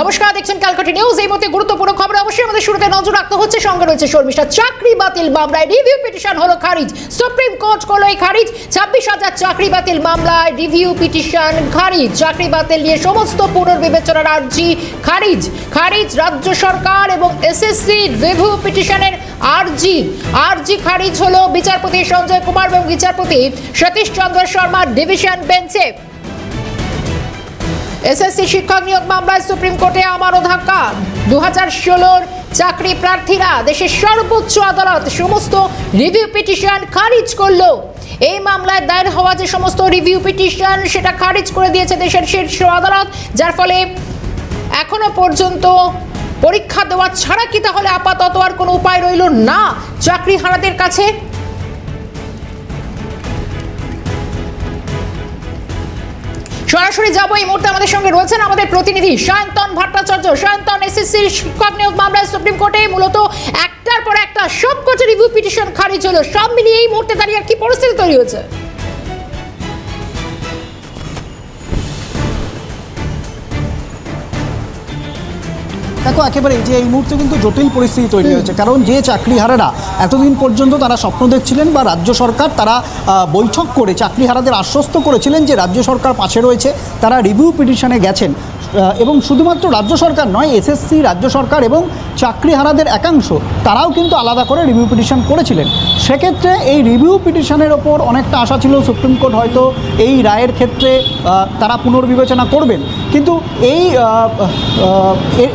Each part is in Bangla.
নমস্কার, দেখছেন ক্যালকাটা নিউজ। এই মুহূর্তে গুরুত্বপূর্ণ খবর অবশ্যই আমাদের শুরুতে নজর রাখতে হচ্ছে। সঙ্গে রয়েছে শর্মিষ্ঠা, চাকরি বাতিল মামলায় রিভিউ পিটিশন হলো খারিজ। সুপ্রিম কোর্ট করল এই খারিজ। ছাব্বিশ হাজার চাকরি বাতিল মামলায় রিভিউ পিটিশন খারিজ। চাকরি বাতিল নিয়ে সমস্ত পুনর্বিবেচনার আর্জি খারিজ। খারিজ রাজ্য সরকার এবং এসএসসি রিভিউ পিটিশনের আর্জি। আর্জি খারিজ হলো বিচারপতি সঞ্জয় কুমার এবং বিচারপতি সতীশ চন্দ্র শর্মার ডিভিশন বেঞ্চে এসএসসি শিক্ষক নিয়োগ মামলায় সুপ্রিম কোর্টে আমারও ধাক্কা। দু হাজার ষোলোর চাকরি প্রার্থীরা দেশের সর্বোচ্চ আদালত সমস্ত রিভিউ পিটিশন খারিজ করল। এই মামলায় দায়ের হওয়া যে সমস্ত রিভিউ পিটিশন সেটা খারিজ করে দিয়েছে দেশের শীর্ষ আদালত। যার ফলে এখনও পর্যন্ত পরীক্ষা দেওয়া ছাড়া কি তাহলে আপাতত আর কোনো উপায় রইল না? চাকরি হারাদের কাছে সরাসরি যাব এই মুহূর্তে আমাদের সঙ্গে রয়েছেন আমাদের প্রতিনিধি সায়ন্তন ভট্টাচার্য। সায়ন্তন এসএসসির শিক্ষক নিয়োগ মামলায় সুপ্রিম কোর্টে মূলত একটার পর একটা সব সবকটা রিভিউ পিটিশন খারিজ হলো। সব মিলিয়ে এই মুহূর্তে দাঁড়িয়ে আর কি পরিস্থিতি তৈরি হয়েছে? দেখো একেবারে যে এই মুহূর্তে কিন্তু জটিল পরিস্থিতি তৈরি হয়েছে। কারণ যে চাকরিহারারা এতদিন পর্যন্ত তারা স্বপ্ন দেখছিলেন বা রাজ্য সরকার তারা বৈঠক করে চাকরিহারাদের আশ্বস্ত করেছিলেন যে রাজ্য সরকার পাশে রয়েছে, তারা রিভিউ পিটিশনে গেছেন। এবং শুধুমাত্র রাজ্য সরকার নয় এসএসসি রাজ্য সরকার এবং চাকরিহারাদের একাংশ, তারাও কিন্তু আলাদা করে রিভিউ পিটিশন করেছিলেন। সেক্ষেত্রে এই রিভিউ পিটিশনের ওপর অনেকটা আশা ছিল সুপ্রিম কোর্ট হয়তো এই রায়ের ক্ষেত্রে তারা পুনর্বিবেচনা করবেন। কিন্তু এই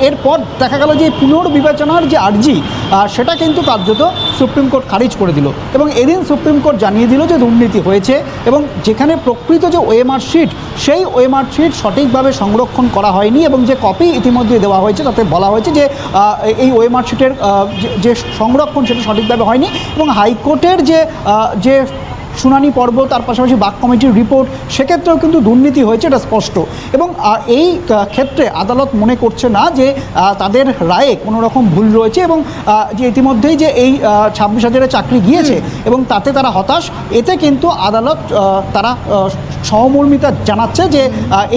এরপর দেখা গেল যে পুনর্বিবেচনার যে আর্জি সেটা কিন্তু কার্যত সুপ্রিম কোর্ট খারিজ করে দিল। এবং এদিন সুপ্রিম কোর্ট জানিয়ে দিল যে দুর্নীতি হয়েছে এবং যেখানে প্রকৃত যে ওএমআর শিট, সেই ওএমআর শিট সঠিকভাবে সংরক্ষণ করা হয়নি এবং যে কপি ইতিমধ্যে দেওয়া হয়েছে, তাতে বলা হয়েছে যে এই ওএমআর শিটের যে সংরক্ষণ সেটা সঠিকভাবে হয়নি এবং হাইকোর্টের যে যে শুনানি পর্ব তার পাশাপাশি বাক কমিটির রিপোর্ট সেক্ষেত্রেও কিন্তু দুর্নীতি হয়েছে এটা স্পষ্ট। এবং এই ক্ষেত্রে আদালত মনে করছে না যে তাদের রায়ে কোনো রকম ভুল রয়েছে এবং যে ইতিমধ্যেই যে এই ছাব্বিশ হাজারের চাকরি গিয়েছে এবং তাতে তারা হতাশ এতে কিন্তু আদালত তারা সহমর্মিতা জানাচ্ছে যে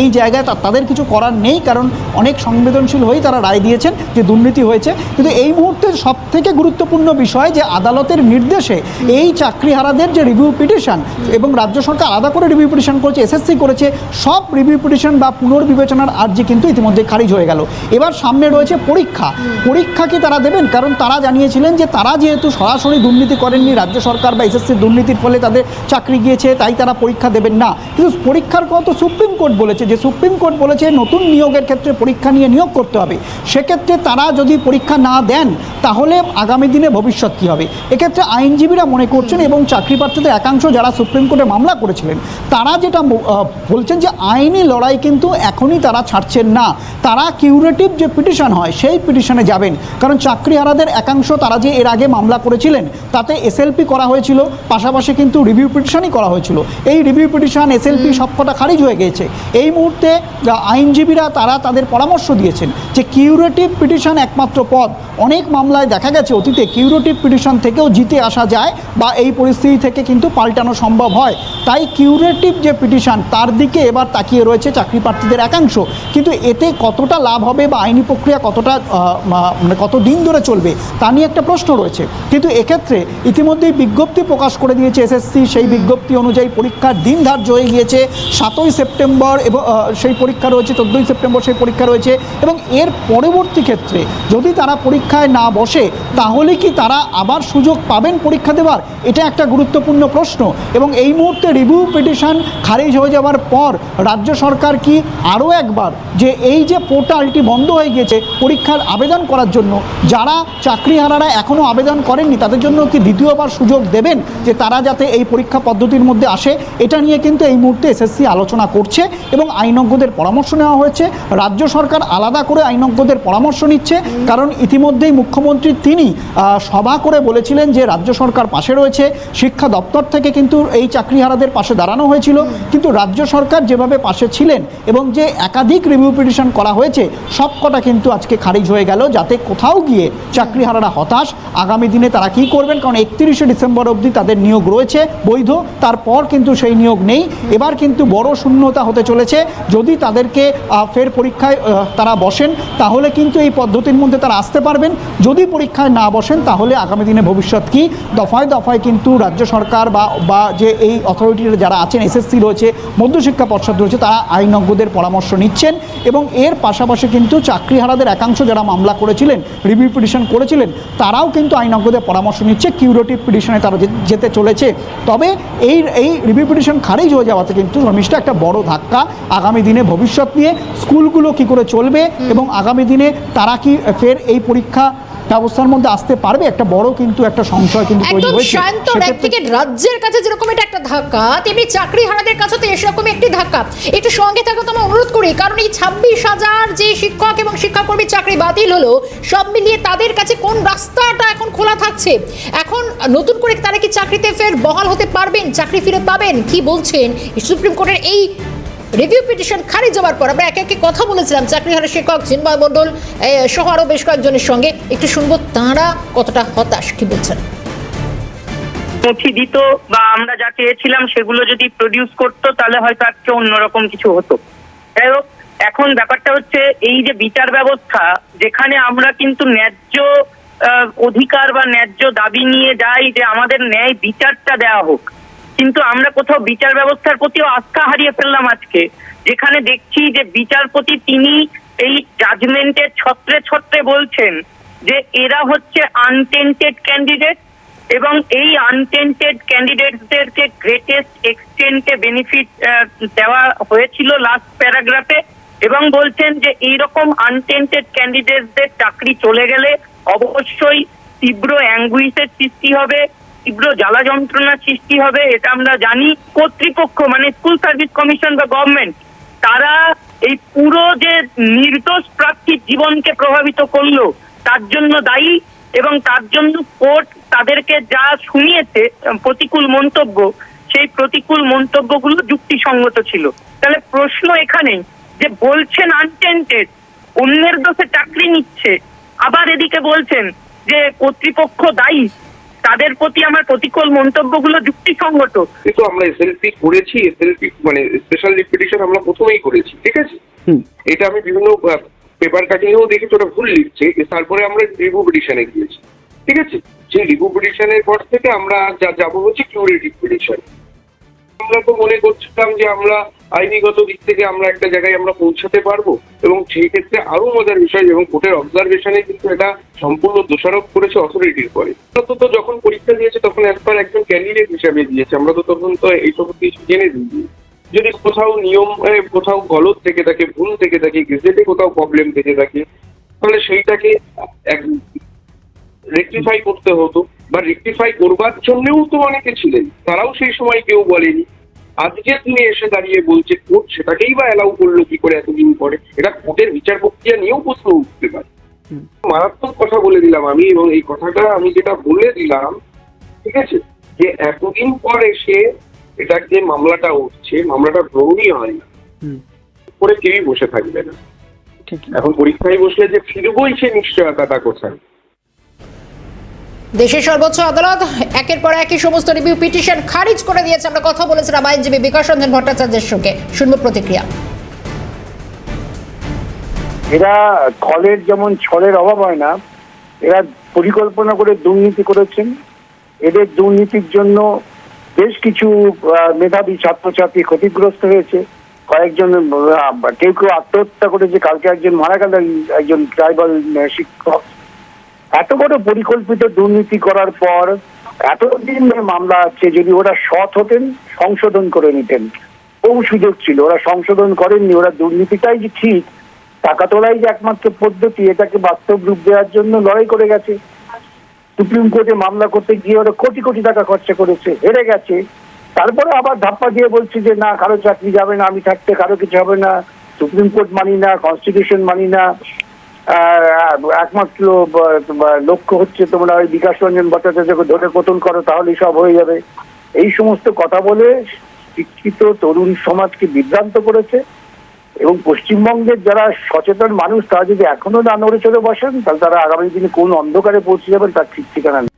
এই জায়গায় তাদের কিছু করার নেই, কারণ অনেক সংবেদনশীল হয়েই তারা রায় দিয়েছেন যে দুর্নীতি হয়েছে। কিন্তু এই মুহূর্তে সব থেকে গুরুত্বপূর্ণ বিষয় যে, আদালতের নির্দেশে এই চাকরিহারাদের যে রিভিউ পিটিশন এবং রাজ্য সরকার আলাদা করে রিভিউ পিটিশন করেছে এসএসসি করেছে, সব রিভিউ পিটিশন বা পুনর্বিবেচনার আর্জি কিন্তু ইতিমধ্যে খারিজ হয়ে গেল। এবার সামনে রয়েছে পরীক্ষা। পরীক্ষা কি তারা দেবেন? কারণ তারা জানিয়েছিলেন যে, তারা যেহেতু সরাসরি দুর্নীতি করেননি, রাজ্য সরকার বা এসএসসির দুর্নীতির ফলে তাদের চাকরি গিয়েছে, তাই তারা পরীক্ষা দেবেন না। কিন্তু পরীক্ষার কথা সুপ্রিম কোর্ট বলেছে, যে সুপ্রিম কোর্ট বলেছে নতুন নিয়োগের ক্ষেত্রে পরীক্ষা নিয়ে নিয়োগ করতে হবে। সেক্ষেত্রে তারা যদি পরীক্ষা না দেন, তাহলে আগামী দিনে ভবিষ্যৎ কী হবে? এক্ষেত্রে আইনজীবীরা মনে করছেন এবং চাকরি প্রার্থীদের একাংশ যারা সুপ্রিম কোর্টে মামলা করেছিলেন, তারা যেটা বলছেন যে আইনি লড়াই কিন্তু এখনই তারা ছাড়ছেন না। তারা কিউরেটিভ যে পিটিশন হয়, সেই পিটিশনে যাবেন। কারণ চাকরিহারাদের একাংশ তারা যে এর আগে মামলা করেছিলেন, তাতে এসএলপি করা হয়েছিল, পাশাপাশি কিন্তু রিভিউ পিটিশনই করা হয়েছিল। এই রিভিউ পিটিশন এসএলপি সবকটা খারিজ হয়ে গিয়েছে। এই মুহূর্তে আইনজীবীরা তারা তাদের পরামর্শ দিয়েছেন যে কিউরেটিভ পিটিশন একমাত্র পথ। অনেক মামলায় দেখা গেছে অতীতে কিউরেটিভ পিটিশন থেকেও জিতে আসা যায় বা এই পরিস্থিতি থেকে কিন্তু পাল্টানো সম্ভব হয়। তাই কিউরেটিভ যে পিটিশন তার দিকে এবার তাকিয়ে রয়েছে চাকরি প্রার্থীদের একাংশ। কিন্তু এতে কতটা লাভ হবে বা আইনি প্রক্রিয়া কতটা মানে কত দিন ধরে চলবে তা নিয়ে একটা প্রশ্ন রয়েছে। কিন্তু এক্ষেত্রে ইতিমধ্যেই বিজ্ঞপ্তি প্রকাশ করে দিয়েছে এসএসসি সেই বিজ্ঞপ্তি অনুযায়ী পরীক্ষার দিন ধার্য হয়ে গিয়েছে সাতই সেপ্টেম্বর এবং সেই পরীক্ষা রয়েছে, চোদ্দোই সেপ্টেম্বর সেই পরীক্ষা রয়েছে এবং এর পরবর্তী ক্ষেত্রে যদি তারা পরীক্ষায় না বসে, তাহলে কি তারা আবার সুযোগ পাবেন পরীক্ষা দেওয়ার এটা একটা গুরুত্বপূর্ণ প্রশ্ন এবং এই মুহূর্তে রিভিউ পিটিশন খারিজ হয়ে যাওয়ার পর রাজ্য সরকার কি আরও একবার যে এই যে পোর্টালটি বন্ধ হয়ে গিয়েছে পরীক্ষার আবেদন করার জন্য, যারা চাকরিহারারা এখনও আবেদন করেননি, তাদের জন্য কি দ্বিতীয়বার সুযোগ দেবেন যে তারা যাতে এই পরীক্ষা পদ্ধতির মধ্যে আসে? এটা নিয়ে কিন্তু এই মুহূর্তে এসএসসি আলোচনা করছে এবং আইনজ্ঞদের পরামর্শ নেওয়া হয়েছে। রাজ্য সরকার আলাদা করে আইনজ্ঞদের পরামর্শ নিচ্ছে, কারণ ইতিমধ্যেই মুখ্যমন্ত্রী তিনি সভা করে বলেছিলেন যে রাজ্য সরকার পাশে রয়েছে, শিক্ষা দপ্তর থেকে কিন্তু এই চাকরিহারাদের পাশে দাঁড়ানো হয়েছিল। কিন্তু রাজ্য সরকার যেভাবে পাশে ছিলেন এবং যে একাধিক রিভিউ পিটিশন করা হয়েছে, সবকটা কিন্তু আজকে খারিজ হয়ে গেল, যাতে কোথাও গিয়ে চাকরিহারারা হতাশ। আগামী দিনে তারা কি করবেন? কারণ একত্রিশে ডিসেম্বর অবধি তাদের নিয়োগ রয়েছে বৈধ, তারপর কিন্তু সেই নিয়োগ নেই। এবার কিন্তু বড় শূন্যতা হতে চলেছে। যদি তাদেরকে ফের পরীক্ষায় তারা বসেন, তাহলে কিন্তু এই পদ্ধতির মধ্যে তারা আসতে পারবেন। যদি পরীক্ষায় না বসেন, তাহলে আগামী দিনে ভবিষ্যৎ কি? দফায় দফায় কিন্তু রাজ্য সরকার বা বা যে এই অথরিটির যারা আছেন এসএসসি রয়েছে, মধ্যশিক্ষা পর্ষদ রয়েছে, তারা আইনজ্ঞদের পরামর্শ নিচ্ছেন এবং এর পাশাপাশি কিন্তু চাকরিহারাদের একাংশ যারা মামলা করেছিলেন রিভিউ পিটিশন করেছিলেন, তারাও কিন্তু আইনজ্ঞদের পরামর্শ নিচ্ছে কিউরেটিভ পিটিশনে তারা যেতে চলেছে। তবে এই এই রিভিউ পিটিশন খারিজ হয়ে যাওয়াতে কিন্তু শর্মিষ্ঠা একটা বড় ধাক্কা। আগামী দিনে ভবিষ্যৎ নিয়ে স্কুলগুলো কি করে চলবে এবং আগামী দিনে তারা কি ফের এই পরীক্ষা ব্যবস্থার মধ্যে আসতে পারবে একটা বড় কিন্তু একটা সংশয় কিন্তু তৈরি একদম হয়েছে। সেক্ষেত্রে- একদিকে রাজ্যের কাছে যেরকম এটা একটা ধাক্কা তেমনি চাকরি হারাদের কাছে তো এরকম একটি ধাক্কা। একটু সঙ্গে থাকা তো আমরা অনুরোধ করি কারণ এই ছাব্বিশ হাজার যে শিক্ষক এবং শিক্ষাকর্মীর চাকরি বাতিল হলো সব মিলিয়ে তাদের কাছে কোন রাস্তাটা এখন খোলা থাকছে? এখন নতুন করে তারা কি চাকরিতে ফের বহাল হতে পারবেন? চাকরি ফিরে পাবেন? কি বলছেন? সুপ্রিম কোর্টের এই রিভিউ পিটিশন খারিজ হওয়ার পর আমরা একে একে কথা বলেছিলাম। চাকরিহারা শিক্ষক চিন্ময় মণ্ডল সহ আরও বেশ কয়েকজনের সঙ্গে। একটু শুনব তাঁরা কতটা হতাশ, কি বলছেন? নথি দিত বা আমরা যা চেয়েছিলাম সেগুলো যদি প্রডিউস করতো, তাহলে হয়তো আজকে অন্যরকম কিছু হতো। যাই হোক, এখন ব্যাপারটা হচ্ছে এই যে বিচার ব্যবস্থা, যেখানে আমরা কিন্তু ন্যায্য অধিকার বা ন্যায্য দাবি নিয়ে যাই যে আমাদের ন্যায় বিচারটা দেওয়া হোক কিন্তু আমরা কোথাও বিচার ব্যবস্থার প্রতিও আস্থা হারিয়ে ফেললাম আজকে। যেখানে দেখছি যে বিচারপতি তিনি এই জাজমেন্টের ছত্রে ছত্রে বলছেন যে এরা হচ্ছে আনটেন্টেড ক্যান্ডিডেট এবং এই আনটেন্টেড ক্যান্ডিডেটদেরকে গ্রেটেস্ট এক্সটেন্টে বেনিফিট দেওয়া হয়েছিল লাস্ট প্যারাগ্রাফে এবং বলছেন যে এইরকম আনটেন্টেড ক্যান্ডিডেটদের চাকরি চলে গেলে অবশ্যই তীব্র অ্যাঙ্গুইসের সৃষ্টি হবে। তীব্র জ্বালা যন্ত্রণার সৃষ্টি হবে, এটা আমরা জানি। কর্তৃপক্ষ মানে স্কুল সার্ভিস কমিশন বা গভর্নমেন্ট তারা এই পুরো যে নির্দোষ প্রার্থীর জীবনকে প্রভাবিত করল, তার জন্য দায়ী এবং তার জন্য কোর্ট তাদেরকে যা শুনিয়েছে, প্রতিকূল মন্তব্য, সেই প্রতিকূল মন্তব্যগুলো যুক্তিসঙ্গত ছিল। তাহলে প্রশ্ন এখানেই যে বলছেন আনটেন্টেড অন্যের দোষে চাকরি নিচ্ছে, আবার এদিকে বলছেন যে কর্তৃপক্ষ দায়ী তাদের প্রতি আমার প্রতিকূল মন্তব্যগুলো যুক্তিসঙ্গত। কিন্তু আমরা এসএলপি করেছি এসএলপি মানে স্পেশাল রিপিটিশন আমরা প্রথমেই করেছি ঠিক আছে? এটা আমি বিভিন্ন পেপার কাটিংয়েও দেখেছি ওটা ভুল লিখছে তারপরে আমরা রিভিউ পিটিশনে গিয়েছি ঠিক আছে? সেই রিভিউ পিটিশনের পর থেকে আমরা যা যাব হচ্ছে কিউরেটিভ পিটিশন আমরা তো মনে করছিলাম যে আমরা আইনিগত দিক থেকে আমরা একটা জায়গায় আমরা পৌঁছাতে পারব। এবং সেই ক্ষেত্রে আরও মজার বিষয়, এবং কোর্টের অবজারভেশনে কিন্তু এটা সম্পূর্ণ দোষারোপ করেছে অথরিটির পরে তো তো যখন পরীক্ষা দিয়েছে, তখন একবার একজন ক্যান্ডিডেট হিসাবে দিয়েছে। আমরা তো তখন তো এইসব কিছু জেনে দিই যদি কোথাও নিয়ম কোথাও গলত থেকে থাকে, ভুল থেকে থাকে গেজেটে কোথাও প্রবলেম থেকে থাকে, তাহলে সেইটাকে রেকটিফাই করতে হতো। বা রেকটিফাই করবার জন্যও তো অনেকে ছিলেন। তারাও সেই সময় কেউ বলেনি। আজকে তুমি এসে দাঁড়িয়ে বলছে কোর্ট সেটাকেই বা অ্যালাউ করল কি করে এতদিন পরে? এটা কোর্টের বিচার প্রক্রিয়া নিয়েও প্রশ্ন উঠতে পারে। মারাত্মক কথা বলে দিলাম আমি এবং এই কথাটা আমি যেটা বলে দিলাম ঠিক আছে? যে এতদিন পর এসে এটা যে মামলাটা উঠছে মামলাটা গ্রহণই হয় না। করে কেউই বসে থাকবে না। এখন পরীক্ষায় বসলে যে ফিরবই সে নিশ্চয়তাটা কোথায়? দেশের সর্বোচ্চ আদালত একের পর একই সমস্ত রিভিউ পিটিশন খারিজ করে দিয়েছে। আমরা কথা বলেছিলাম আইনজীবী বিকাশ রঞ্জন ভট্টাচার্যের সঙ্গে। শুনব প্রতিক্রিয়া। এরা ছলের যেমন ছলের অভাব হয় না, এরা পরিকল্পনা করে দুর্নীতি করেছেন। এদের দুর্নীতির জন্য বেশ কিছু মেধাবী ছাত্রছাত্রী ক্ষতিগ্রস্ত হয়েছে। কয়েকজন কেউ কেউ আত্মহত্যা করেছে। কালকে একজন মারা গেল, একজন ট্রাইবাল শিক্ষক। এত বড় পরিকল্পিত দুর্নীতি করার পর এতদিন মামলা আছে, যদি ওরা সৎ হতেন, সংশোধন করে নিতেন। বহু সুযোগ ছিল, ওরা সংশোধন করেননি, ওরা দুর্নীতিটাই যে ঠিক টাকা তোলাই যে একমাত্র পদ্ধতি, এটাকে বাস্তব রূপ দেওয়ার জন্য লড়াই করে গেছে। সুপ্রিম কোর্টে মামলা করতে গিয়ে ওরা কোটি কোটি টাকা খরচা করেছে, হেরে গেছে। তারপরে আবার ধাপ্পা দিয়ে বলছে যে, না, কারও চাকরি যাবে না, আমি থাকতে কারও কিছু হবে না। সুপ্রিম কোর্ট মানি না কনস্টিটিউশন মানি না। একমাত্র লক্ষ্য হচ্ছে তোমরা ওই বিকাশ রঞ্জন ভট্টাচার্যকে ধরে পতন করো, তাহলেই সব হয়ে যাবে এই সমস্ত কথা বলে শিক্ষিত তরুণ সমাজকে বিভ্রান্ত করেছে এবং পশ্চিমবঙ্গের যারা সচেতন মানুষ, তারা যদি এখনও না নড়ে চড়ে বসেন, তাহলে তারা আগামী দিনে কোন অন্ধকারে পৌঁছে যাবেন, তার ঠিক ঠিকানা নেই।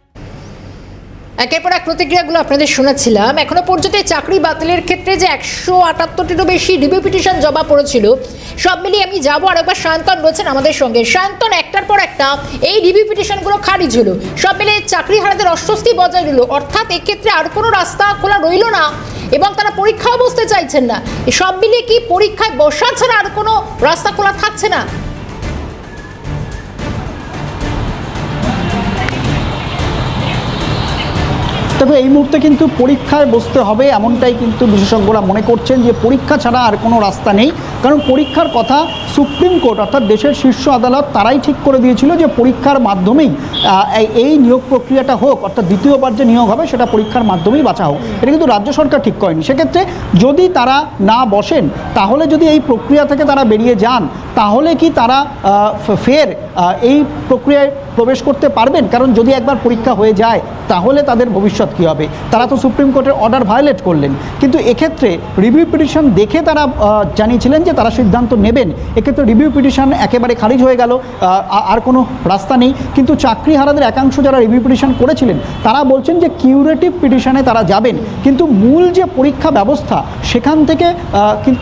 একের পর এক প্রতিক্রিয়াগুলো আপনাদের শোনাচ্ছিলাম। এখনও পর্যন্ত চাকরি বাতিলের ক্ষেত্রে যে একশো আটাত্তরটিরও বেশি রিভিউ পিটিশন জমা পড়েছিল, সব মিলিয়ে আমি যাব আর একবার সায়ন্তন রয়েছেন আমাদের সঙ্গে। সায়ন্তন একটার পর একটা এই রিভিউ পিটিশনগুলো খারিজ হলো। সব মিলিয়ে চাকরি হারাদের অস্বস্তি বজায় রইল। অর্থাৎ এক্ষেত্রে আর কোনো রাস্তা খোলা রইল না এবং তারা পরীক্ষাও বসতে চাইছেন না। সব মিলিয়ে কি পরীক্ষায় বসা ছাড়া আর কোনো রাস্তা খোলা থাকছে না? তবে এই মুহূর্তে কিন্তু পরীক্ষায় বসতে হবে, এমনটাই কিন্তু বিশেষজ্ঞরা মনে করছেন যে পরীক্ষা ছাড়া আর কোনো রাস্তা নেই। কারণ পরীক্ষার কথা সুপ্রিম কোর্ট অর্থাৎ দেশের শীর্ষ আদালত তারাই ঠিক করে দিয়েছিল যে পরীক্ষার মাধ্যমেই এই- নিয়োগ প্রক্রিয়াটা হোক, অর্থাৎ দ্বিতীয়বার যে নিয়োগ হবে সেটা পরীক্ষার মাধ্যমেই বাঁচা হোক। এটা কিন্তু রাজ্য সরকার ঠিক করেনি। সেক্ষেত্রে যদি তারা না বসেন, তাহলে যদি এই প্রক্রিয়া থেকে তারা বেরিয়ে যান তাহলে কি তারা ফের এই প্রক্রিয়ায় প্রবেশ করতে পারবেন? কারণ যদি একবার পরীক্ষা হয়ে যায়, তাহলে তাদের ভবিষ্যৎ কী হবে? তারা তো সুপ্রিম কোর্টের অর্ডার ভায়োলেট করলেন। কিন্তু এক্ষেত্রে রিভিউ পিটিশন দেখে তারা জানিয়েছিলেন যে তারা সিদ্ধান্ত নেবেন। এক্ষেত্রে রিভিউ পিটিশন একেবারে খারিজ হয়ে গেল। আর কোনো রাস্তা নেই। কিন্তু চাকরি হারাদের একাংশ যারা রিভিউ পিটিশন করেছিলেন, তারা বলছেন যে কিউরেটিভ পিটিশনে তারা যাবেন। কিন্তু মূল যে পরীক্ষা ব্যবস্থা, সেখান থেকে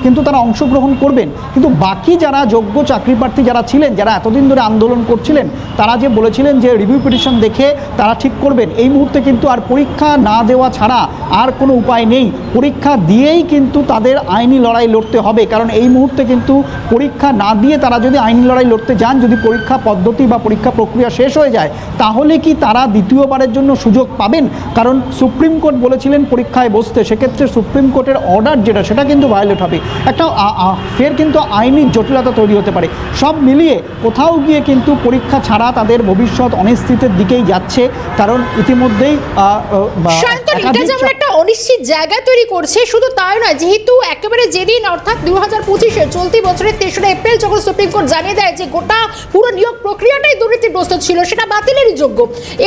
কিন্তু তারা অংশগ্রহণ করবেন। কিন্তু বাকি যারা যোগ্য চাকরি প্রার্থী যারা ছিলেন, যারা এতদিন ধরে আন্দোলন করছিলেন, তারা যে বলেছিলেন যে রিভিউ পিটিশন দেখে তারা ঠিক করবেন, এই মুহূর্তে কিন্তু আর পরীক্ষা না দেওয়া ছাড়া আর কোনো উপায় নেই। পরীক্ষা দিয়েই কিন্তু তাদের আইনি লড়াই লড়তে হবে, কারণ এই মুহূর্তে কিন্তু পরীক্ষা না দিয়ে তারা যদি আইনি লড়াই লড়তে যান, যদি পরীক্ষা পদ্ধতি বা পরীক্ষা প্রক্রিয়া শেষ হয়ে যায়, তাহলে কি তারা দ্বিতীয়বারের জন্য সুযোগ পাবেন? কারণ সুপ্রিম কোর্ট বলেছিলেন পরীক্ষায় বসতে, সেক্ষেত্রে সুপ্রিম কোর্টের অর্ডার যেটা, সেটা কিন্তু ভায়োলেট হবে। একটা ফের কিন্তু আইনি জটিলতা তৈরি হতে পারে। সব মিলিয়ে কোথাও গিয়ে কিন্তু পরীক্ষা ছাড়া তাদের ভবিষ্যৎ অনিশ্চিতের দিকেই যাচ্ছে। কারণ ইতিমধ্যেই এটা যেমন একটা অনিশ্চিত জায়গা তৈরি করছে শুধু তাই নয় যেহেতু একেবারে যেদিন অর্থাৎ দু হাজার পঁচিশে চলতি বছরের তেসরা এপ্রিল যখন সুপ্রিম কোর্ট জানিয়ে দেয় যে গোটা পুরো নিয়োগ প্রক্রিয়াটাই দুর্নীতিগ্রস্ত ছিল সেটা বাতিলেরই যোগ্য।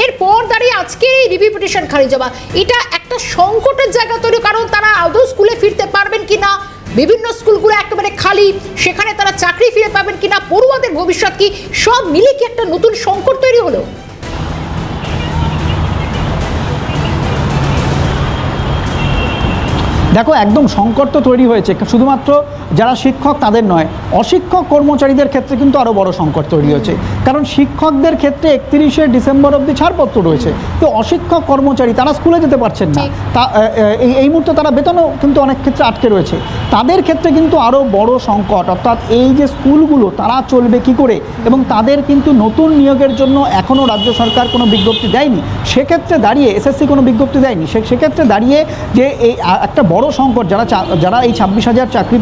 এরপর দাঁড়িয়ে আজকে এই রিভিউ পিটিশন খারিজ হওয়া। এটা একটা সংকটের জায়গা তৈরি কারণ তারা আদৌ স্কুলে ফিরতে পারবেন কিনা বিভিন্ন স্কুলগুলো একেবারে খালি, সেখানে তারা চাকরি ফিরে পাবেন কিনা, পড়ুয়াদের ভবিষ্যৎ কি, সব মিলে কি একটা নতুন সংকট তৈরি হলো? দেখো একদম সংকট তো তৈরি হয়েছে। শুধুমাত্র যারা শিক্ষক তাদের নয় অশিক্ষক কর্মচারীদের ক্ষেত্রে কিন্তু আরও বড় সংকট তৈরি হয়েছে। কারণ শিক্ষকদের ক্ষেত্রে একত্রিশে ডিসেম্বর অবধি ছাড়পত্র রয়েছে। তো অশিক্ষক কর্মচারী তারা স্কুলে যেতে পারছেন না। তা এই এই মুহূর্তে তারা বেতনও কিন্তু অনেক ক্ষেত্রে আটকে রয়েছে। তাদের ক্ষেত্রে কিন্তু আরও বড় সংকট। অর্থাৎ এই যে স্কুলগুলো তারা চলবে কি করে? এবং তাদের কিন্তু নতুন নিয়োগের জন্য এখনও রাজ্য সরকার কোনো বিজ্ঞপ্তি দেয়নি। সেক্ষেত্রে দাঁড়িয়ে এসএসসি কোনো বিজ্ঞপ্তি দেয়নি। সে সেক্ষেত্রে দাঁড়িয়ে যে এই একটা বড় সংকট যারা যারা এই ছাব্বিশ হাজার চাকরি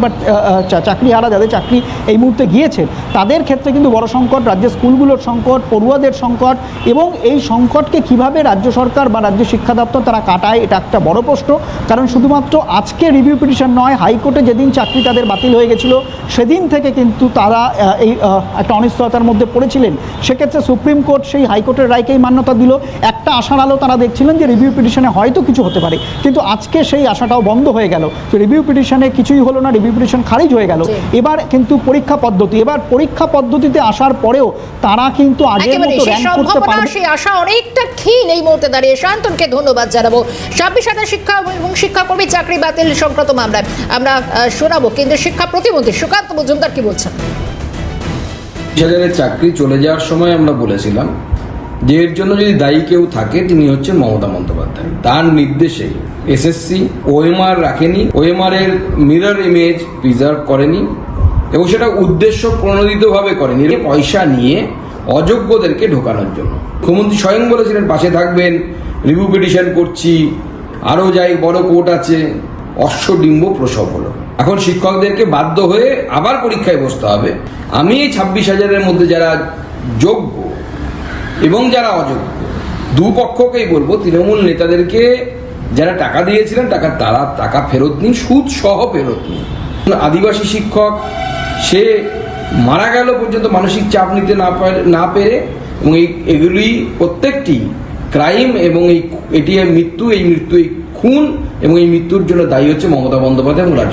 চাকরি হারা যাদের চাকরি এই মুহূর্তে গিয়েছে, তাদের ক্ষেত্রে কিন্তু বড় সংকট, রাজ্যের স্কুলগুলোর সংকট, পড়ুয়াদের সংকট, এবং এই সংকটকে কীভাবে রাজ্য সরকার বা রাজ্য শিক্ষা দপ্তর তারা কাটায়, এটা একটা বড় প্রশ্ন। কারণ শুধুমাত্র আজকে রিভিউ পিটিশন নয়, হাইকোর্টে যেদিন চাকরি তাদের বাতিল হয়ে গেছিল, সেদিন থেকে কিন্তু তারা এই একটা অনিশ্চয়তার মধ্যে পড়েছিলেন। সেক্ষেত্রে সুপ্রিম কোর্ট সেই হাইকোর্টের রায়কেই মান্যতা দিল। একটা আশার আলো তারা দেখছিলেন যে রিভিউ পিটিশনে হয়তো কিছু হতে পারে। কিন্তু আজকে সেই আশাটাও বন্ধ হয়ে গেল। যে রিভিউ পিটিশনে কিছুই হলো না রিভিউ পিটিশন খারিজ হয়ে গেল। এবার কিন্তু পরীক্ষা পদ্ধতি এবার পরীক্ষা পদ্ধতিতে আসার পরেও তারা কিন্তু আগের মতো র্যাঙ্ক করতে পারবে সেই আশা অনেকটা ক্ষীণ এই মুহূর্তে দাঁড়িয়ে। শান্তনকে ধন্যবাদ জানাব। ছাব্বিশ হাজার শিক্ষা এবং শিক্ষাকর্মী চাকরি বাতিল সংক্রান্ত মামলায় আমরা শোনাবো কেন্দ্রের শিক্ষা প্রতিমন্ত্রী সুকান্ত মজুমদার কি বলছেন? চাকরি চলে যাওয়ার সময় আমরা বলেছিলাম যে এর জন্য যদি দায়ী কেউ থাকে, তিনি হচ্ছেন মমতা বন্দ্যোপাধ্যায়। তার নির্দেশে এসএসসি, ওএমআর রাখেনি, ওএমআর এর মিরর ইমেজ প্রিজার্ভ করেনি, এবং সেটা উদ্দেশ্য প্রণোদিতভাবে করেনি। পয়সা নিয়ে অযোগ্যদেরকে ঢোকানোর জন্য। মুখ্যমন্ত্রী স্বয়ং বলেছিলেন, পাশে থাকবেন রিভিউ পিটিশন করছি আরও যাই, বড় কোর্ট আছে। অশ্বডিম্ব প্রসব হলো। এখন শিক্ষকদেরকে বাধ্য হয়ে আবার পরীক্ষায় বসতে হবে। আমি এই ছাব্বিশ হাজারের মধ্যে যারা যোগ্য এবং যারা অযোগ্য। দুপক্ষকেই বলব, তৃণমূল নেতাদেরকে যারা টাকা দিয়েছিলেন, টাকা তারা, টাকা ফেরত নিন সুদ সহ ফেরত নিন। আদিবাসী শিক্ষক, সে মারা গেল পর্যন্ত মানসিক চাপ নিতে না না পেরে, এবং এই, এগুলি প্রত্যেকটি ক্রাইম এবং এই, এটি মৃত্যু, এই মৃত্যু এই খুন এবং এই মৃত্যুর জন্য দায়ী হচ্ছে মমতা বন্দ্যোপাধ্যায় এবং রাজ্য